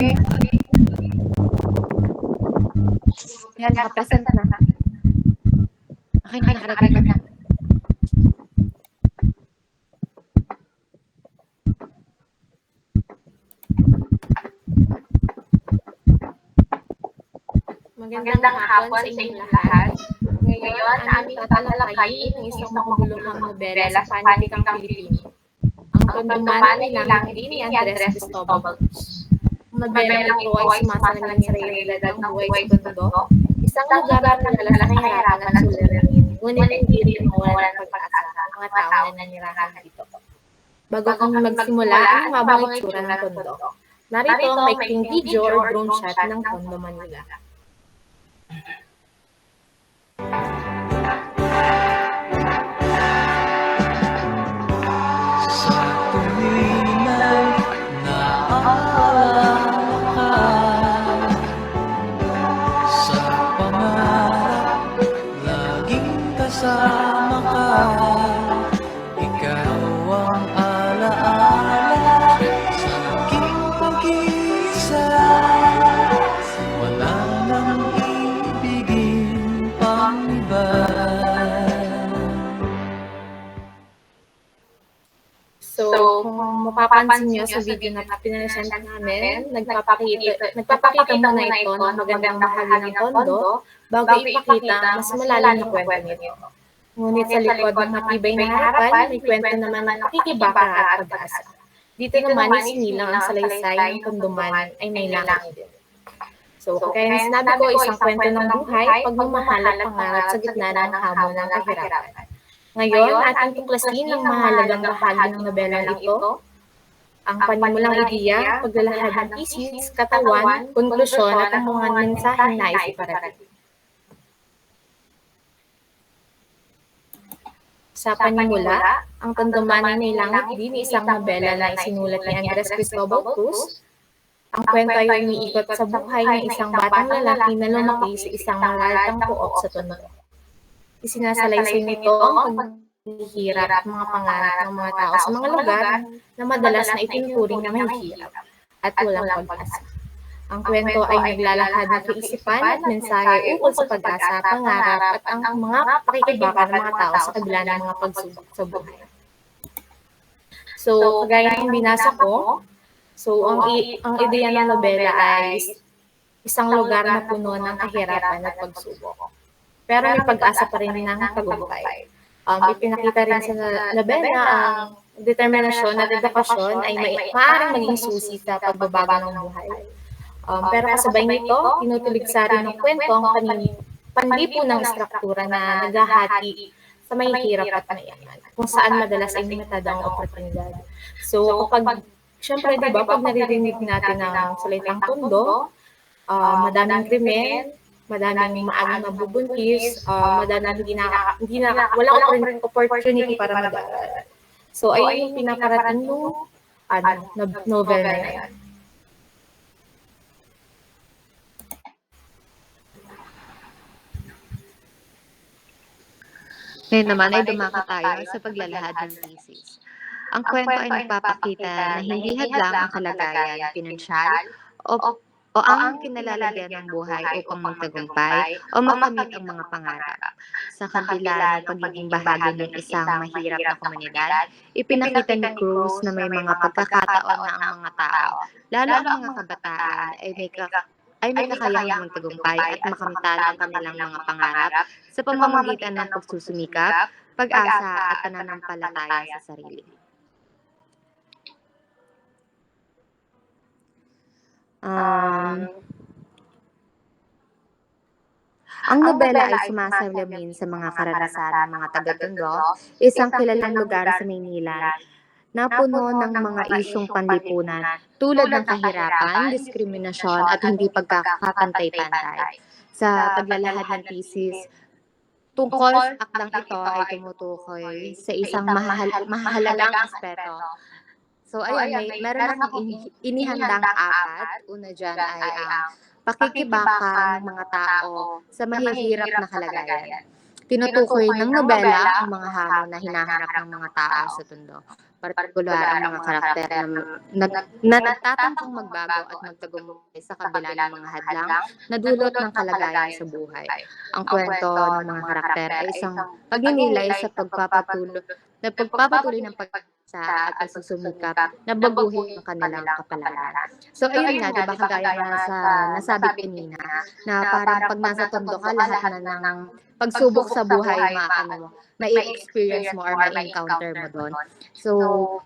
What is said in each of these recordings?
Yan, nakapresent na. Okay, na, nakarecord na. Magandang hapon sa inyong lahat. Ngayon, aming tatalakayin ang isang makabuluhang nobela sa panikang Pilipino. Ang konduman ni Langit ni Andres Cristobal Cruz. Ang nobela ito ay sumasalamin sa realidad ng buhay sa mundo, isang lugar na nalala sa kahirapan at suliranin, ngunit hindi rin mawalan ng pag-asa ang mga tao na nanirahan dito. Bago kami magsimula, ang mabang itsura ng kondo. Narito ang maikling video or drone shot ng Kondo Manila. Sa So, kung mapapansin nyo sa video na pinasend namin, nagpapakita, nagpapakita muna ito ng magandang bahagi ng tondo bago ipakita mas malalim na kwento nito. Ngunit sa likod ng matibay na harapan, may kwento naman ng pakikibaka at pag-asa. Dito naman isinilang ang salaysay ng konduman ay may langit din. So, kaya na sinabi ko, isang kwento ng buhay, pagmamahal at pangarap sa gitna ng hamon ng kahirapan. Ngayon, ating tuklasin ang mahalagang bahagi ng nobelang ito, ang panimulang ideya, paglalahad ng isip, katawan, konklusyon at ang mga mensaheng nais iparating. Sa panimula, ang Tandumanan ng Langit din isang nobela na isinulat ni Andres Cristobal Cruz. Ang kwento ay umiikot sa buhay ng isang batang lalaki na lumaki sa isang malaltang puok sa tondo. Isinasalaysay nito ang paghihirap at mga pangarap ng mga tao sa mga lugar na madalas na itinuturing na mahihirap at walang pag-asa. Ang kwento ay naglalahad ng kaisipan at mensahe ukol sa pag-asa, pangarap at ang mga pakikibaka ng mga tao sa kabila ng mga pagsubok sa buhay. So, kagaya ng binasa ko, so ang, i- ang ideya ng nobela ay isang lugar na puno ng kahirapan at pagsubok. Pero may pag-asa pa rin ng tagumpay. Um, ipinakita rin sa nobela ang determinasyon at edukasyon ay may, maaaring maging susi sa pagbabago ng buhay. Um, pero kasabay nito, tinutuligsa rin ng kwento ang panlipo ng struktura na naghahati sa may hirap at mayaman, kung saan madalas ay limitado ang oportunidad. So, kapag, syempre, di ba, pag naririnig natin ang salitang tundo, uh, madaming krimen, madaming maagang nabubuntis, uh, madaming hindi na, hindi na, walang oppor- opportunity para mag-aaral. So, ayun yung pinaparating yung ano, no- novel na yan. Ngayon naman ay dumaka tayo sa paglalahad ng thesis. Ang kwento ay nagpapakita na hindi hadlang ang kalagayan, pinansyal, o, o ang kinalalagyan ng buhay upang magtagumpay o makamit ang mga pangarap. Sa kabila ng pagiging bahagi ng isang mahirap na komunidad, ipinakita ni Cruz na may mga pagkakataon na ang mga tao, lalo ang mga kabataan, ay may ka- ay may kakayahang magtagumpay at makamtan ang kanilang mga pangarap sa pamamagitan ng pagsusumikap, pag-asa at pananampalataya sa sarili. Ang nobela ay sumasalamin sa mga karanasan ng mga taga-Tondo, isang kilalang lugar sa Maynila na puno ng mga isyong panlipunan tulad ng kahirapan, diskriminasyon at hindi pagkakapantay-pantay. Sa paglalahad ng thesis, tungkol sa akdang ito ay tumutukoy sa isang mahal, mahalagang aspeto. So ayun, may, meron akong ini- inihandang apat. Una dyan ay ang pakikibaka ng mga tao sa mahihirap na kalagayan. Tinutukoy ng nobela ang mga hamon na hinaharap ng mga tao sa Tondo. Partikular ang mga karakter na, na, na nagtatangkang magbago at magtagumpay sa kabila ng mga hadlang na dulot ng kalagayan sa buhay. Ang kwento ng mga karakter ay isang pagninilay sa pagpapatuloy na pagpapatuloy ng pagsa at pagsusumikap na baguhin ang kanilang kapalaran. So ayun nga, di ba kagaya nga sa nasabi kanina, na parang pag nasa tondo ka, lahat na ng pagsubok sa buhay, ma, ano mo, mai-experience mo or ma-encounter mo doon. So,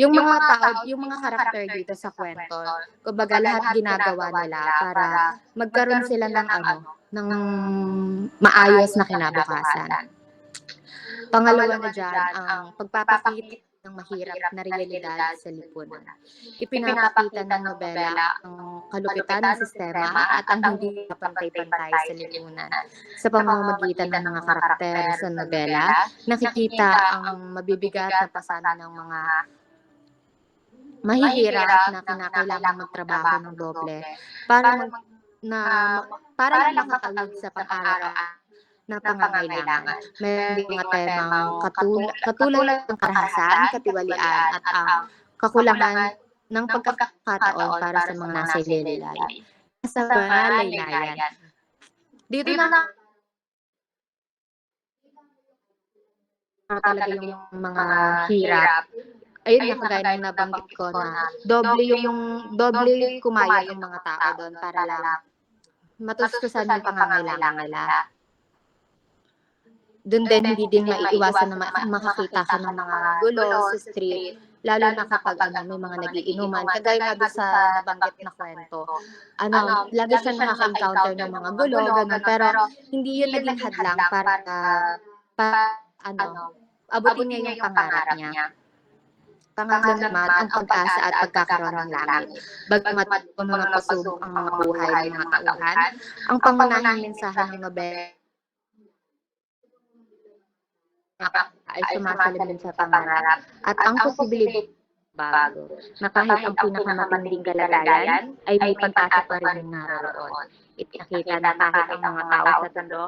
yung mga tao, yung mga karakter dito sa kwento, kumbaga lahat ginagawa nila para magkaroon sila ng ano, ng maayos na kinabukasan. Pangalawa na dyan, ang pagpapakita ng mahirap na realidad sa lipunan. Ipinapakita ng nobela ang kalupitan ng sistema at ang hindi pantay-pantay sa lipunan. Sa pamamagitan ng mga karakter sa nobela, nakikita ang mabibigat na pasana ng mga mahihirap na kinakailangan magtrabaho ng doble para mag, na para lang makatawid sa pang-araw na pangangailangan. May mga temang katul- katulad ng karahasan, katiwalian, at ang kakulangan ng pagkakataon para sa mga nasa lilaylay. Sa mga laylayan. Dito na na talaga yung mga hirap. Ayun nga kagaya ng nabanggit ko na doble yung doble kumayat yung mga tao doon para lang matustusan yung pangangailangan nila. Doon din hindi din maiiwasan na ma- makakita ka ng mga gulo sa street, lalo na kapag ano, may mga nagiinuman. Kagaya nga doon sa nabanggit na kwento. Ano, lagi siya nakaka-encounter ng mga gulo, ganun. Pero hindi yun naging hadlang para, para ano, abutin niya yung pangarap niya. Pangatlo naman, ang pag-asa at pagkakaroon ng langit. Bagamat puno ng pasubok ang mga buhay ng mga tauhan, ang pangunahing mensahe ng nobel ay sumasalubin sa pangarap. at ang posibilidad bago. na kahit ang pinakamatinding kalagayan ay may pag-asa pa rin yung naroon. Ipinakita na kahit ang mga tao sa tondo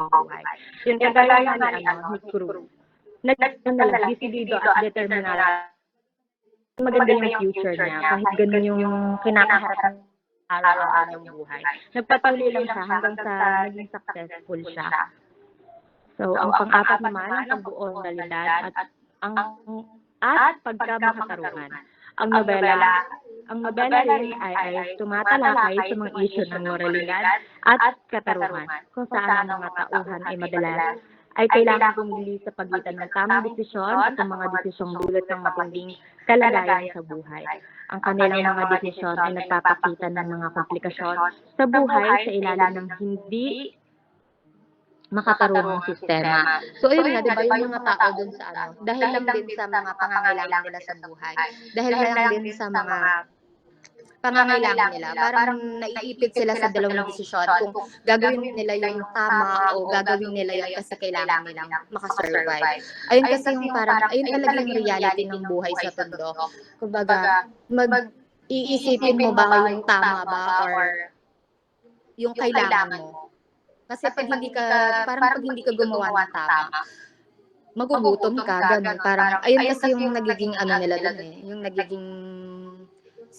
buhay. Yun kagaya ni ano, ni Crew. Nag-ano lang, decidido at determinado. Maganda yung future niya, kahit ganun yung kinakaharap araw-araw ng buhay. Nagpatuloy lang siya hanggang sa naging successful siya. So, ang pang-apat naman, ang pagbuo ng realidad at ang at pagkamakatarungan. Ang nobela, ang nobela rin ay, ay tumatalakay sa mga isyu ng moralidad at katarungan, kung saan ang mga tauhan ay madalas ay kailangan pumili sa pagitan ng tamang desisyon at ang mga desisyong dulot ng matinding kalagayan sa buhay. Ang kanilang mga desisyon ay nagpapakita ng mga komplikasyon sa buhay sa ilalim ng hindi makatarungang sistema. So, ayun nga, di ba, yung mga tao dun sa ano, dahil lang din sa mga pangangailangan nila sa buhay, dahil lang din sa mga pangangailangan nila, parang naiipit sila sa dalawang desisyon kung gagawin nila yung tama o gagawin nila yung kasi kailangan nilang makasurvive. Ayun kasi yung parang, ayun talaga yung reality ng buhay sa tondo. Kumbaga, mag, iisipin mo ba yung tama ba or yung kailangan mo. Kasi pag hindi ka, parang pag hindi ka gumawa ng tama, magugutom ka, ganun. Parang, ayun kasi yung nagiging ano nila dun eh, yung nagiging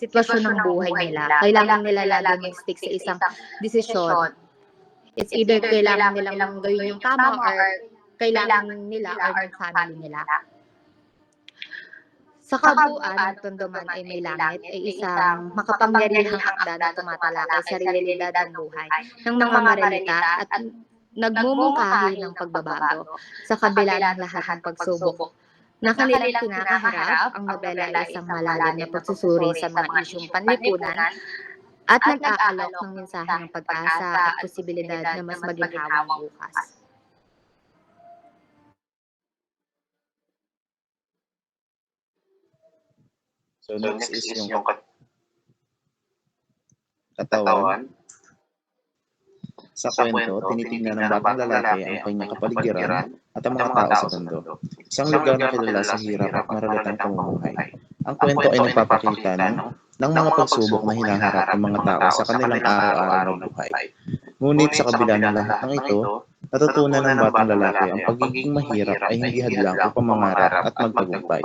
sitwasyon ng buhay nila. Kailangan nila lalo mag-stick sa isang desisyon. It's either kailangan nilang gawin yung tama or kailangan nila or ng family nila. Sa kabuuan, ang tunduman ay may langit ay isang makapangyarihang akda na tumatalakay sa realidad ng buhay ng mga marelita at nagmumungkahi ng pagbabago sa kabila ng lahat ng pagsubok na kanilang kinakaharap, ang nobela ay isang malalim na pagsusuri sa mga isyong panlipunan at nag-aalok ng mensahe ng pag-asa at posibilidad na mas maginhawang bukas. So next is yung kat- katawan. Sa kwento, tinitingnan ng batang lalaki ang kanyang kapaligiran at ang mga tao sa mundo. Isang lugar na kilala sa hirap at maralitang pamumuhay. Ang kwento ay nagpapakita ng, ng mga pagsubok na hinaharap ng mga tao sa kanilang araw-araw na buhay. Ngunit sa kabila ng lahat ng ito, natutunan ng batang lalaki ang pagiging mahirap ay hindi hadlang upang mangarap at magtagumpay.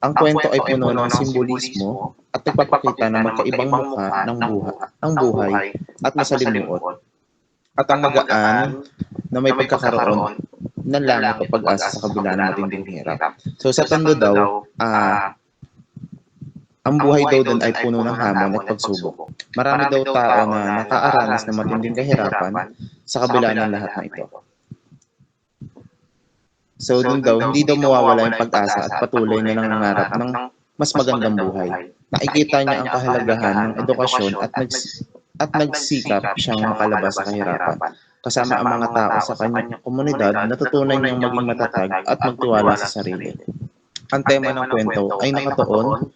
Ang kwento ay puno ng simbolismo at nagpapakita ng magkaibang mukha ng buhay, ang buhay at masalimuot at ang magaan na may pagkakaroon ng langit o pag-asa sa kabila ng matinding hirap. So sa tondo daw, ah, ang buhay daw doon ay puno ng hamon at pagsubok. Marami daw tao na nakaaranas ng matinding kahirapan sa kabila ng lahat ng ito. So doon daw, hindi daw mawawala yung pag-asa at patuloy na nangangarap ng mas magandang buhay. Nakikita niya ang kahalagahan ng edukasyon at nags at nagsikap siyang makalabas sa kahirapan. Kasama ang mga tao sa kanyang komunidad, natutunan niyang maging matatag at magtiwala sa sarili. Ang tema ng kwento ay nakatuon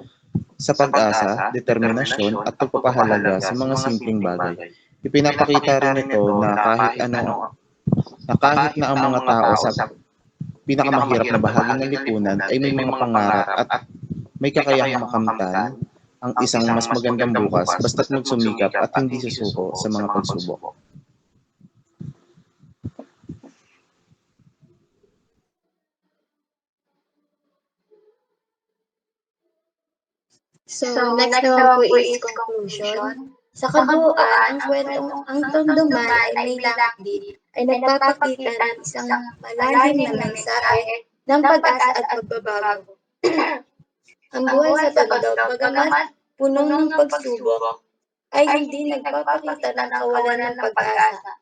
sa pag-asa, determinasyon at pagpapahalaga sa mga simpleng bagay. Ipinapakita rin ito na kahit ano na kahit na ang mga tao sa pinakamahirap na bahagi ng lipunan ay may mga pangarap at may kakayahang makamtan ang isang mas magandang bukas basta't magsumikap at hindi susuko sa mga pagsubok. So, next naman po is conclusion. Sa kabuuan, ang kwentong ang tunduman ay may lakdi ay nagpapakita ng isang malalim na mensahe ng pag-asa at pagbabago. ang buhay sa tondo, bagamat punong ng pagsubok, ay hindi nagpapakita ng kawalan ng pag-asa.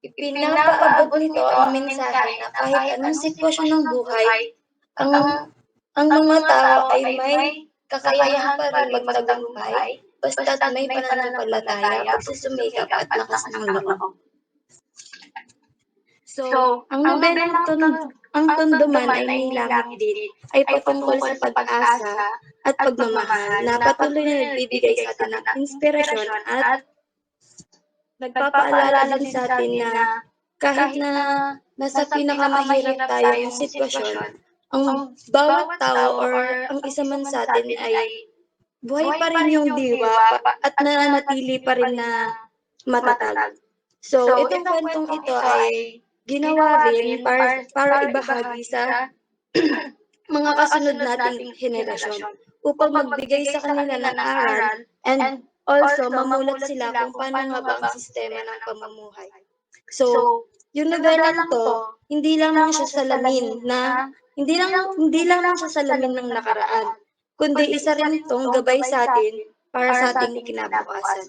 Ipinapaabot nito ang mensahe na kahit anong sitwasyon ng buhay, ang ang mga tao ay may kakayahan pa rin magtagumpay basta't may pananampalataya, pagsusumikap at lakas ng loob. So, ang nobelang tun ang tunduman ay may langit din ay patungkol sa pag-asa at pagmamahal. na patuloy na nagbibigay sa atin ng inspirasyon at nagpapaalala din sa atin na kahit na nasa pinakamahirap tayo ng sitwasyon, ang bawat tao or ang isa man sa atin ay buhay pa rin yung diwa pa- at nananatili pa rin na matatag. So, itong kwentong ito ay ginawa rin para, para ibahagi sa mga kasunod nating henerasyon upang magbigay sa kanila ng aral and also mamulat sila kung paano nga ba ang sistema ng pamumuhay. So, yung novelang to, hindi lang lang siya salamin na hindi lang hindi lang lang siya salamin ng nakaraan, kundi isa rin itong gabay sa atin para sa ating kinabukasan.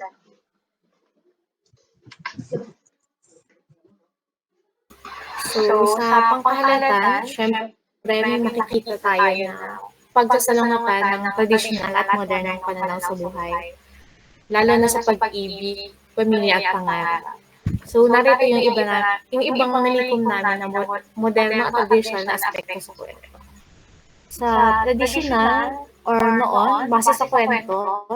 So, sa pangkahalatan, syempre may makikita tayo na pagsasalungapan ng traditional at modernang pananaw sa buhay. Lalo na sa pag-ibig, pamilya at pangarap. So, narito yung iba na, yung ibang mga likom namin na mo- moderno at traditional na aspekto sa kwento. Sa traditional or noon, base sa kwento,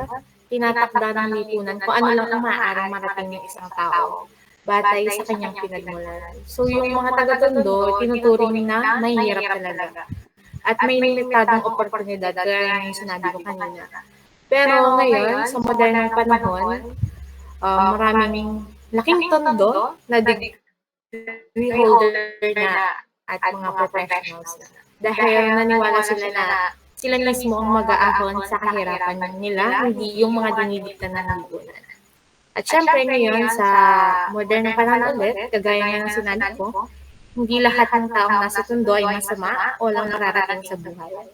tinatakda ng lipunan kung ano lang ang maaaring marating ng isang tao batay sa kanyang pinagmulan. So yung mga taga-tondo, tinuturing na mahihirap talaga. At may limitadong oportunidad, kaya yung sinabi ko kanina. Pero ngayon, sa modernong panahon, um, maraming laking tondo na degree holder na at mga professionals na. Dahil naniwala sila na sila mismo ang mag-aahon sa kahirapan nila, hindi yung mga dinidikta ng lipunan. At syempre ngayon sa modern panahon ulit, kagaya nga ng sinabi ko, hindi lahat ng taong nasa tundo ay masama o lang nararating sa buhay.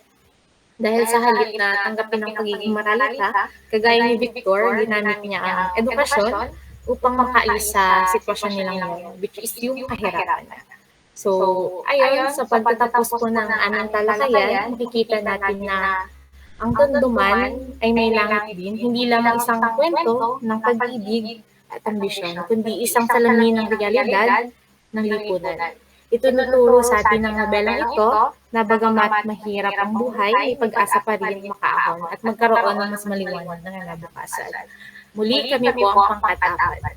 Dahil sa halip na tanggapin ang pagiging maralita, kagaya ni Victor, ginamit niya ang edukasyon upang makaalis sa sitwasyon nilang yun, which is yung kahirapan. So, ayun, sa pagtatapos ko ng anong talakayan, makikita natin na ang tunduman ay may langit din, hindi lamang isang kwento ng pag-ibig at ambisyon, kundi isang salamin ng realidad ng lipunan. Ito nuturo sa atin ng nobelang ito na bagamat mahirap ang buhay, may pag-asa pa rin makaahon at magkaroon ng mas maliwanag na kinabukasan. Muli kami po ang pangkat-apat.